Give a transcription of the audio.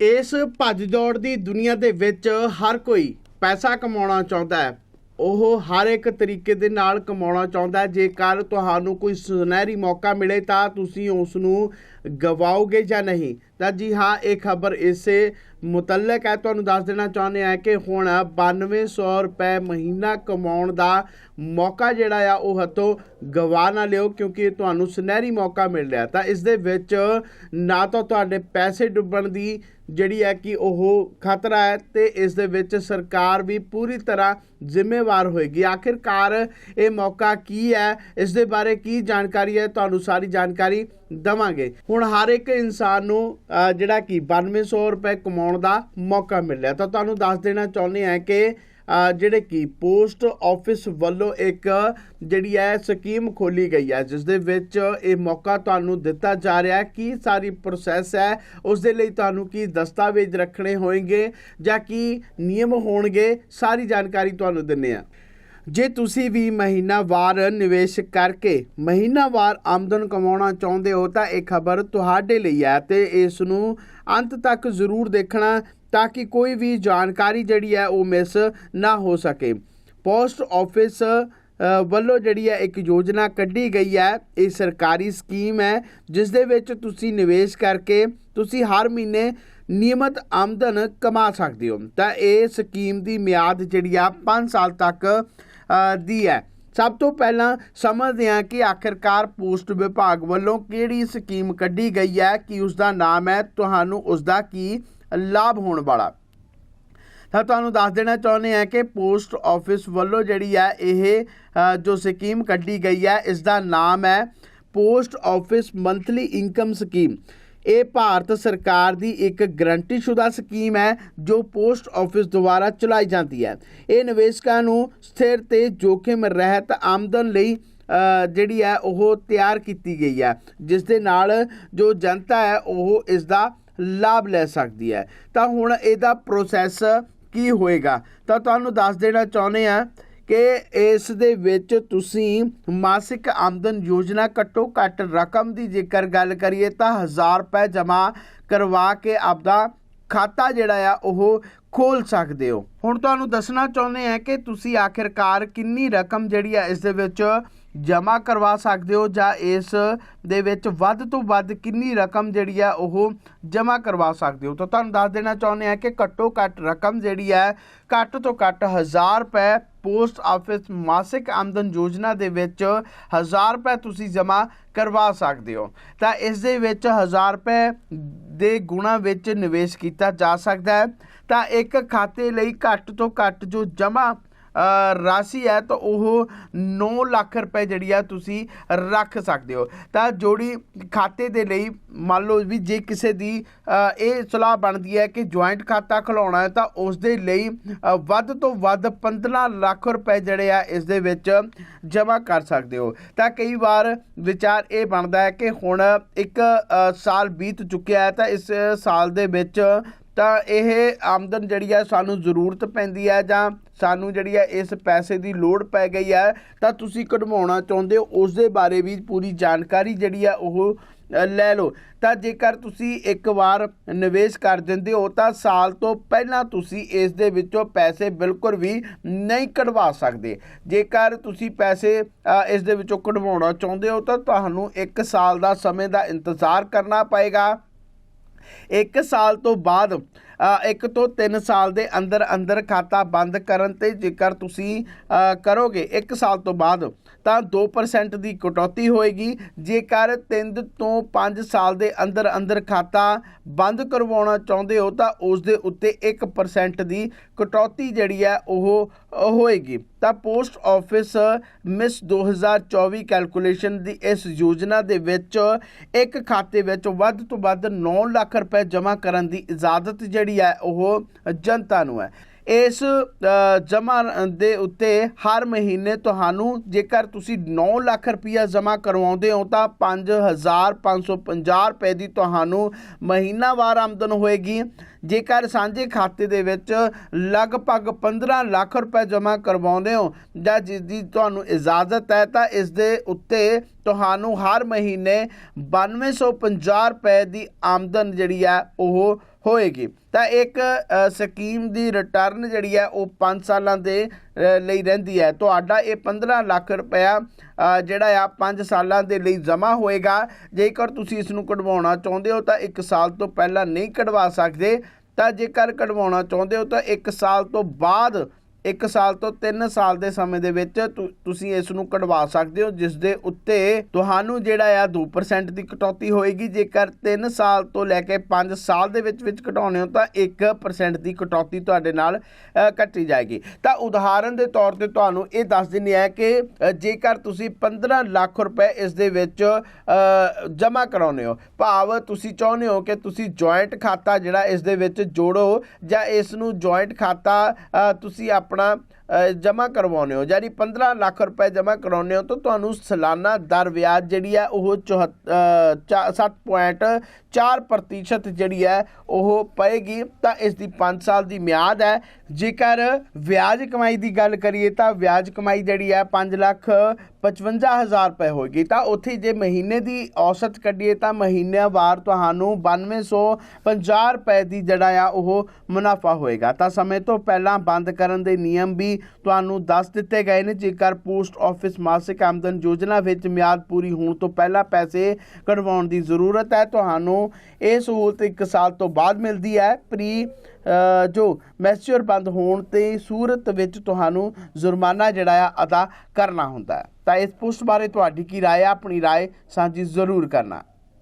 ਇਸ ਭੱਜ ਦੌੜ ਦੀ ਦੁਨੀਆ ਦੇ ਵਿੱਚ ਹਰ ਕੋਈ ਪੈਸਾ ਕਮਾਉਣਾ ਚਾਹੁੰਦਾ ਹੈ। ਉਹ ਹਰ ਇੱਕ ਤਰੀਕੇ ਦੇ ਨਾਲ ਕਮਾਉਣਾ ਚਾਹੁੰਦਾ ਜੇਕਰ ਤੁਹਾਨੂੰ ਕੋਈ ਸੁਨਹਿਰੀ ਮੌਕਾ ਮਿਲੇ ਤਾਂ ਤੁਸੀਂ ਉਸ ਨੂੰ ਗਵਾਓਗੇ ਜਾਂ ਨਹੀਂ? ਤਾਂ ਜੀ ਹਾਂ, ਇਹ ਖਬਰ ਇਸੇ ਮੁਤਲਕ ਹੈ। ਤੁਹਾਨੂੰ ਦੱਸ ਦੇਣਾ ਚਾਹੁੰਦੇ ਆ ਕਿ ਹੁਣ 9200 ਰੁਪਏ ਮਹੀਨਾ ਕਮਾਉਣ ਦਾ ਮੌਕਾ ਜਿਹੜਾ ਆ, ਉਹ ਹੱਥੋਂ ਗਵਾ ਨਾ ਲਿਓ, ਕਿਉਂਕਿ ਤੁਹਾਨੂੰ ਸੁਨਹਿਰੀ ਮੌਕਾ ਮਿਲ ਰਿਹਾ। ਤਾਂ ਇਸ ਦੇ ਵਿੱਚ ਨਾ ਤਾਂ ਤੁਹਾਡੇ ਪੈਸੇ ਡੁੱਬਣ ਦੀ ਜਿਹੜੀ ਹੈ ਕਿ ਉਹ ਖਤਰਾ ਹੈ, ਤੇ ਇਸ ਦੇ ਵਿੱਚ ਸਰਕਾਰ ਵੀ ਪੂਰੀ ਤਰ੍ਹਾਂ ਜ਼ਿੰਮੇਵਾਰ ਹੋਏਗੀ। ਆਖਿਰਕਾਰ ਇਹ ਮੌਕਾ ਕੀ ਹੈ? ਇਸ ਦੇ ਬਾਰੇ ਕੀ ਜਾਣਕਾਰੀ ਹੈ? ਤੁਹਾਨੂੰ ਸਾਰੀ ਜਾਣਕਾਰੀ ਦਵਾਂਗੇ। ਹੁਣ ਹਰ ਇੱਕ ਇਨਸਾਨ ਨੂੰ ਜਿਹੜਾ ਕਿ 9200 ਰੁਪਏ ਕਮਾਉਣ ਦਾ ਮੌਕਾ ਮਿਲ ਰਿਹਾ। ਤਾਂ ਤੁਹਾਨੂੰ ਦੱਸ ਦੇਣਾ ਚਾਹੁੰਦੇ ਹਾਂ ਕਿ ਜਿਹੜੇ ਕਿ ਪੋਸਟ ਆਫਿਸ ਵੱਲੋਂ ਇੱਕ ਜਿਹੜੀ ਹੈ ਸਕੀਮ ਖੋਲੀ ਗਈ ਹੈ, ਜਿਸ ਦੇ ਵਿੱਚ ਇਹ ਮੌਕਾ ਤੁਹਾਨੂੰ ਦਿੱਤਾ ਜਾ ਰਿਹਾ ਹੈ। ਕੀ ਸਾਰੀ ਪ੍ਰੋਸੈਸ ਹੈ? ਉਸ ਦੇ ਲਈ ਤੁਹਾਨੂੰ ਕੀ ਦਸਤਾਵੇਜ਼ ਰੱਖਣੇ ਹੋਣਗੇ ਜਾਂ ਕੀ ਨਿਯਮ ਹੋਣਗੇ? ਸਾਰੀ ਜਾਣਕਾਰੀ ਤੁਹਾਨੂੰ ਦਿੰਨੇ ਆ ਜੇ ਤੁਸੀਂ ਵੀ ਮਹੀਨਾਵਾਰ ਨਿਵੇਸ਼ ਕਰਕੇ ਮਹੀਨਾਵਾਰ ਆਮਦਨ ਕਮਾਉਣਾ ਚਾਹੁੰਦੇ ਹੋ, ਤਾਂ ਇਹ ਖਬਰ ਤੁਹਾਡੇ ਲਈ ਹੈ ਤੇ ਇਸ ਨੂੰ ਅੰਤ ਤੱਕ ਜ਼ਰੂਰ ਦੇਖਣਾ ਤਾਂ ਕਿ ਕੋਈ ਵੀ ਜਾਣਕਾਰੀ ਜਿਹੜੀ ਹੈ ਉਹ ਮਿਸ ਨਾ ਹੋ ਸਕੇ। ਪੋਸਟ ਆਫਿਸ ਵੱਲੋਂ ਜਿਹੜੀ ਹੈ ਇੱਕ ਯੋਜਨਾ ਕੱਢੀ ਗਈ ਹੈ। ਇਹ ਸਰਕਾਰੀ ਸਕੀਮ ਹੈ, ਜਿਸ ਦੇ ਵਿੱਚ ਤੁਸੀਂ ਨਿਵੇਸ਼ ਕਰਕੇ ਤੁਸੀਂ ਹਰ ਮਹੀਨੇ ਨਿਯਮਤ ਆਮਦਨ ਕਮਾ ਸਕਦੇ ਹੋ। ਤਾਂ ਇਹ ਸਕੀਮ ਦੀ ਮਿਆਦ ਜਿਹੜੀ ਆ 5 ਸਾਲ ਤੱਕ ਦੀ ਹੈ। ਸਭ ਤੋਂ ਪਹਿਲਾਂ ਸਮਝਦੇ ਹਾਂ ਕਿ ਆਖਿਰਕਾਰ ਪੋਸਟ ਵਿਭਾਗ ਵੱਲੋਂ ਕਿਹੜੀ ਸਕੀਮ ਕੱਢੀ ਗਈ ਹੈ, ਕਿ ਉਸ ਦਾ ਨਾਮ ਹੈ, ਤੁਹਾਨੂੰ ਉਸ ਦਾ ਕੀ ਲਾਭ ਹੋਣ ਵਾਲਾ। ਤਾਂ ਤੁਹਾਨੂੰ ਦੱਸ ਦੇਣਾ ਚਾਹੁੰਦੇ ਹਾਂ ਕਿ ਪੋਸਟ ਆਫਿਸ ਵੱਲੋਂ ਜਿਹੜੀ ਹੈ ਇਹ ਜੋ ਸਕੀਮ ਕੱਢੀ ਗਈ ਹੈ ਇਸ ਦਾ ਨਾਮ ਹੈ post office monthly income scheme. ਇਹ ਭਾਰਤ ਸਰਕਾਰ ਦੀ ਇੱਕ ਗਰੰਟੀਸ਼ੁਦਾ ਸਕੀਮ ਹੈ, ਜੋ ਪੋਸਟ ਆਫਿਸ ਦੁਆਰਾ ਚਲਾਈ ਜਾਂਦੀ ਹੈ। ਇਹ ਨਿਵੇਸ਼ਕਾਂ ਨੂੰ ਸਥਿਰ ਤੇ ਜੋਖਿਮ ਰਹਿਤ ਆਮਦਨ ਲਈ ਜਿਹੜੀ ਹੈ, ਉਹ ਤਿਆਰ ਕੀਤੀ ਗਈ ਹੈ। ਜਿਸ ਦੇ ਨਾਲ ਜੋ ਜਨਤਾ ਹੈ, ਉਹ ਇਸ ਦਾ ਲਾਭ ਲੈ ਸਕਦੀ ਹੈ। ਤਾਂ ਹੁਣ ਇਹਦਾ ਪ੍ਰੋਸੈਸ ਕੀ ਹੋਏਗਾ? ਤਾਂ ਤੁਹਾਨੂੰ ਦੱਸ ਦੇਣਾ ਚਾਹੁੰਦੇ ਆ ਕਿ ਇਸ ਦੇ ਵਿੱਚ ਤੁਸੀਂ ਮਾਸਿਕ ਆਮਦਨ ਯੋਜਨਾ ਘੱਟੋ ਘੱਟ ਰਕਮ ਦੀ ਜੇਕਰ ਗੱਲ ਕਰੀਏ ਤਾਂ 1000 ਰੁਪਏ ਜਮ੍ਹਾਂ ਕਰਵਾ ਕੇ ਆਪਦਾ ਖਾਤਾ ਜਿਹੜਾ ਆ ਉਹ ਖੋਲ ਸਕਦੇ ਹੋ। ਹੁਣ ਤੁਹਾਨੂੰ ਦੱਸਣਾ ਚਾਹੁੰਦੇ ਆ ਕਿ ਤੁਸੀਂ ਆਖਿਰਕਾਰ ਕਿੰਨੀ ਰਕਮ ਜਿਹੜੀ ਆ ਇਸ ਦੇ ਵਿੱਚ ਜਮ੍ਹਾਂ ਕਰਵਾ ਸਕਦੇ ਹੋ ਜਾਂ ਇਸ ਦੇ ਵਿੱਚ ਵੱਧ ਤੋਂ ਵੱਧ ਕਿੰਨੀ ਰਕਮ ਜਿਹੜੀ ਆ ਉਹ ਜਮ੍ਹਾਂ ਕਰਵਾ ਸਕਦੇ ਹੋ। ਤਾਂ ਤੁਹਾਨੂੰ ਦੱਸ ਦੇਣਾ ਚਾਹੁੰਦੇ ਆ ਕਿ ਘੱਟੋ ਘੱਟ ਰਕਮ ਜਿਹੜੀ ਹੈ ਘੱਟ ਤੋਂ ਘੱਟ 1000 ਰੁਪਏ ਪੋਸਟ ਆਫਿਸ ਮਾਸਿਕ ਆਮਦਨ ਯੋਜਨਾ ਦੇ ਵਿੱਚ 1000 ਰੁਪਏ ਤੁਸੀਂ ਜਮ੍ਹਾਂ ਕਰਵਾ ਸਕਦੇ ਹੋ। ਤਾਂ ਇਸ ਦੇ ਵਿੱਚ 1000 ਰੁਪਏ ਦੇ ਗੁਣਾ ਵਿੱਚ ਨਿਵੇਸ਼ ਕੀਤਾ ਜਾ ਸਕਦਾ ਹੈ। ਤਾਂ ਇੱਕ ਖਾਤੇ ਲਈ ਘੱਟ ਤੋਂ ਘੱਟ ਜੋ ਜਮ੍ਹਾਂ ਰਾਸ਼ੀ ਹੈ ਤਾਂ ਉਹ 9 ਲੱਖ ਰੁਪਏ ਜਿਹੜੀ ਆ ਤੁਸੀਂ ਰੱਖ ਸਕਦੇ ਹੋ। ਤਾਂ ਜੋੜੀ ਖਾਤੇ ਦੇ ਲਈ ਮੰਨ ਲਓ ਵੀ ਜੇ ਕਿਸੇ ਦੀ ਇਹ ਸਲਾਹ ਬਣਦੀ ਹੈ ਕਿ ਜੁਆਇੰਟ ਖਾਤਾ ਖੁਲਾਉਣਾ ਹੈ ਤਾਂ ਉਸ ਦੇ ਲਈ ਵੱਧ ਤੋਂ ਵੱਧ 15 ਲੱਖ ਰੁਪਏ ਜਿਹੜੇ ਆ ਇਸ ਦੇ ਵਿੱਚ ਜਮ੍ਹਾਂ ਕਰ ਸਕਦੇ ਹੋ। ਤਾਂ ਕਈ ਵਾਰ ਵਿਚਾਰ ਇਹ ਬਣਦਾ ਹੈ ਕਿ ਹੁਣ ਇੱਕ ਸਾਲ ਬੀਤ ਚੁੱਕਿਆ ਹੈ ਤਾਂ ਇਸ ਸਾਲ ਦੇ ਵਿੱਚ ਤਾਂ ਇਹ ਆਮਦਨ ਜਿਹੜੀ ਹੈ ਸਾਨੂੰ ਜ਼ਰੂਰਤ ਪੈਂਦੀ ਹੈ ਜਾਂ ਸਾਨੂੰ ਜਿਹੜੀ ਹੈ ਇਸ ਪੈਸੇ ਦੀ ਲੋੜ ਪੈ ਗਈ ਹੈ ਤਾਂ ਤੁਸੀਂ ਕਢਵਾਉਣਾ ਚਾਹੁੰਦੇ ਹੋ ਉਸ ਦੇ ਬਾਰੇ ਵੀ ਪੂਰੀ ਜਾਣਕਾਰੀ ਜਿਹੜੀ ਹੈ ਉਹ ਲੈ ਲਓ। ਤਾਂ ਜੇਕਰ ਤੁਸੀਂ ਇੱਕ ਵਾਰ ਨਿਵੇਸ਼ ਕਰ ਦਿੰਦੇ ਹੋ, ਤਾਂ ਸਾਲ ਤੋਂ ਪਹਿਲਾਂ ਤੁਸੀਂ ਇਸ ਦੇ ਵਿੱਚੋਂ ਪੈਸੇ ਬਿਲਕੁਲ ਵੀ ਨਹੀਂ ਕਢਵਾ ਸਕਦੇ। ਜੇਕਰ ਤੁਸੀਂ ਪੈਸੇ ਇਸ ਦੇ ਵਿੱਚੋਂ ਕਢਵਾਉਣਾ ਚਾਹੁੰਦੇ ਹੋ, ਤਾਂ ਤੁਹਾਨੂੰ 1 ਸਾਲ ਦਾ ਸਮੇਂ ਦਾ ਇੰਤਜ਼ਾਰ ਕਰਨਾ ਪਏਗਾ। ਇੱਕ ਸਾਲ ਤੋਂ ਬਾਅਦ ਇੱਕ ਤੋਂ 3 ਸਾਲ ਦੇ ਅੰਦਰ ਅੰਦਰ ਖਾਤਾ ਬੰਦ ਕਰਨ ਤੇ ਜੇਕਰ ਤੁਸੀਂ ਕਰੋਗੇ 1 ਸਾਲ ਤੋਂ ਬਾਅਦ, ਤਾਂ 2% ਦੀ ਕਟੌਤੀ ਹੋਏਗੀ। ਜੇਕਰ 3 ਤੋਂ 5 ਸਾਲ ਦੇ ਅੰਦਰ ਅੰਦਰ ਖਾਤਾ ਬੰਦ ਕਰਵਾਉਣਾ ਚਾਹੁੰਦੇ ਹੋ, ਤਾਂ ਉਸ ਦੇ ਉੱਤੇ 1% ਦੀ ਕਟੌਤੀ ਜਿਹੜੀ ਹੈ, ਉਹ ਹੋਏਗੀ। ਤਾਂ ਪੋਸਟ ਆਫਿਸ ਮਿਸ 2024 ਕੈਲਕੂਲੇਸ਼ਨ ਦੀ ਇਸ ਯੋਜਨਾ ਦੇ ਵਿੱਚ ਇੱਕ ਖਾਤੇ ਵਿੱਚ ਵੱਧ ਤੋਂ ਵੱਧ 9 ਲੱਖ ਰੁਪਏ ਜਮ੍ਹਾਂ ਕਰਨ ਦੀ ਇਜਾਜ਼ਤ ਜਿਹੜੀ ਹੈ, ਉਹ ਜਨਤਾ ਨੂੰ ਹੈ। ਇਸ ਜਮ੍ਹਾਂ ਦੇ ਉੱਤੇ ਹਰ ਮਹੀਨੇ ਤੁਹਾਨੂੰ ਜੇਕਰ ਤੁਸੀਂ 9 ਲੱਖ ਰੁਪਇਆ ਜਮ੍ਹਾਂ ਕਰਵਾਉਂਦੇ ਹੋ ਤਾਂ 5550 ਰੁਪਏ ਦੀ ਤੁਹਾਨੂੰ ਮਹੀਨਾਵਾਰ ਆਮਦਨ ਹੋਏਗੀ। ਜੇਕਰ ਸਾਂਝੇ ਖਾਤੇ ਦੇ ਵਿੱਚ ਲਗਭਗ 15 ਲੱਖ ਰੁਪਏ ਜਮ੍ਹਾਂ ਕਰਵਾਉਂਦੇ ਹੋ ਜਾਂ ਜਿਸ ਦੀ ਤੁਹਾਨੂੰ ਇਜਾਜ਼ਤ ਹੈ ਤਾਂ ਇਸ ਦੇ ਉੱਤੇ ਤੁਹਾਨੂੰ ਹਰ ਮਹੀਨੇ 9250 ਰੁਪਏ ਦੀ ਆਮਦਨ ਜਿਹੜੀ ਹੈ ਉਹ ਹੋਏਗੀ। ਤਾਂ ਇੱਕ ਸਕੀਮ ਦੀ ਰਿਟਰਨ ਜਿਹੜੀ ਹੈ, ਉਹ 5 ਸਾਲਾਂ ਦੇ ਲਈ ਰਹਿੰਦੀ ਹੈ। ਤੁਹਾਡਾ ਇਹ 15 ਲੱਖ ਰੁਪਇਆ ਜਿਹੜਾ ਆ 5 ਸਾਲਾਂ ਦੇ ਲਈ ਜਮ੍ਹਾਂ ਹੋਏਗਾ। ਜੇਕਰ ਤੁਸੀਂ ਇਸ ਨੂੰ ਕਢਵਾਉਣਾ ਚਾਹੁੰਦੇ ਹੋ, ਤਾਂ 1 ਸਾਲ ਤੋਂ ਪਹਿਲਾਂ ਨਹੀਂ ਕਢਵਾ ਸਕਦੇ। ਤਾਂ ਜੇਕਰ ਕਢਵਾਉਣਾ ਚਾਹੁੰਦੇ ਹੋ, ਤਾਂ 1 ਸਾਲ ਤੋਂ ਬਾਅਦ 1 ਸਾਲ ਤੋਂ 3 ਸਾਲ ਦੇ ਸਮੇਂ ਦੇ ਵਿੱਚ ਤੁਸੀਂ ਇਸ ਨੂੰ ਕਢਵਾ ਸਕਦੇ ਹੋ ਜਿਸ ਦੇ ਉੱਤੇ ਤੁਹਾਨੂੰ ਜਿਹੜਾ ਆ 2% ਦੀ ਕਟੌਤੀ ਹੋਏਗੀ। ਜੇਕਰ 3 ਸਾਲ ਤੋਂ ਲੈ ਕੇ 5 ਸਾਲ ਦੇ ਵਿੱਚ ਵਿੱਚ ਘਟਾਉਣੇ ਹੋ ਤਾਂ 1% ਦੀ ਕਟੌਤੀ ਤੁਹਾਡੇ ਨਾਲ ਅ, ਕੱਟੀ ਜਾਏਗੀ। ਤਾਂ ਉਦਾਹਰਨ ਦੇ ਤੌਰ ਤੇ ਤੁਹਾਨੂੰ ਇਹ ਦੱਸ ਦਿੰਨੀ ਹੈ ਕਿ ਜੇਕਰ ਤੁਸੀਂ 15 ਲੱਖ ਰੁਪਏ ਇਸ ਦੇ ਵਿੱਚ ਜਮ੍ਹਾਂ ਕਰਾਉਨੇ ਹੋ ਭਾਵ ਤੁਸੀਂ ਚਾਹੁੰਦੇ ਹੋ ਕਿ ਤੁਸੀਂ ਜੁਆਇੰਟ ਖਾਤਾ ਜਿਹੜਾ ਇਸ ਦੇ ਵਿੱਚ ਜੋੜੋ ਜਾਂ ਇਸ ਨੂੰ ਜੁਆਇੰਟ ਖਾਤਾ ਤੁਸੀਂ ਆਪ ਆਪਣਾ ਜਮ੍ਹਾਂ ਕਰਵਾਉਨੇ ਹੋ। ਯਾਨੀ 15 ਲੱਖ ਰੁਪਏ ਜਮ੍ਹਾਂ ਕਰਾਉਨੇ ਹੋ ਤਾਂ ਤੁਹਾਨੂੰ ਸਾਲਾਨਾ ਦਰ ਵਿਆਜ ਜਿਹੜੀ ਹੈ ਉਹ 7.4% ਜਿਹੜੀ ਹੈ ਉਹ ਪਏਗੀ। ਤਾਂ ਇਸ ਦੀ 5 ਸਾਲ ਦੀ ਮਿਆਦ ਹੈ। ਜੇਕਰ ਵਿਆਜ ਕਮਾਈ ਦੀ ਗੱਲ ਕਰੀਏ ਤਾਂ ਵਿਆਜ ਕਮਾਈ ਜਿਹੜੀ ਹੈ 5 ਲੱਖ 55000 ਰੁਪਏ ਹੋਏਗੀ। ਤਾਂ ਉੱਥੇ ਜੇ ਮਹੀਨੇ ਦੀ ਔਸਤ ਕੱਢੀਏ ਤਾਂ ਮਹੀਨੇਵਾਰ ਤੁਹਾਨੂੰ 9250 ਰੁਪਏ ਦੀ ਜਿਹੜਾ ਆ ਉਹ ਮੁਨਾਫਾ ਹੋਏਗਾ। ਤਾਂ ਸਮੇਂ ਤੋਂ ਪਹਿਲਾਂ ਬੰਦ ਕਰਨ ਦੇ ਨਿਯਮ ਵੀ ਤੁਹਾਨੂੰ ਦੱਸ ਦਿੱਤੇ ਗਏ ਨੇ ਜੇਕਰ ਪੋਸਟ ਆਫਿਸ ਮਾਸਿਕ ਆਮਦਨ ਯੋਜਨਾ ਵਿੱਚ ਮਿਆਦ ਪੂਰੀ ਹੋਣ ਤੋਂ ਪਹਿਲਾਂ ਪੈਸੇ ਕਢਵਾਉਣ ਦੀ ਜ਼ਰੂਰਤ ਹੈ ਤੁਹਾਨੂੰ ਇਹ ਸਹੂਲਤ 1 ਸਾਲ ਤੋਂ ਬਾਅਦ ਮਿਲਦੀ ਹੈ ਪ੍ਰੀ ਅ, ਜੋ ਮੈਚੁਰ ਬੰਦ ਹੋਣ ਤੇ ਸੂਰਤ ਵਿੱਚ ਤੁਹਾਨੂੰ ਜੁਰਮਾਨਾ ਜਿਹੜਾ ਆ ਅਦਾ ਕਰਨਾ ਹੁੰਦਾ ਹੈ ਤਾਂ ਇਸ ਪੋਸਟ ਬਾਰੇ ਤੁਹਾਡੀ ਕੀ رائے ਹੈ ਆਪਣੀ رائے ਸਾਂਝੀ ਜ਼ਰੂਰ ਕਰਨਾ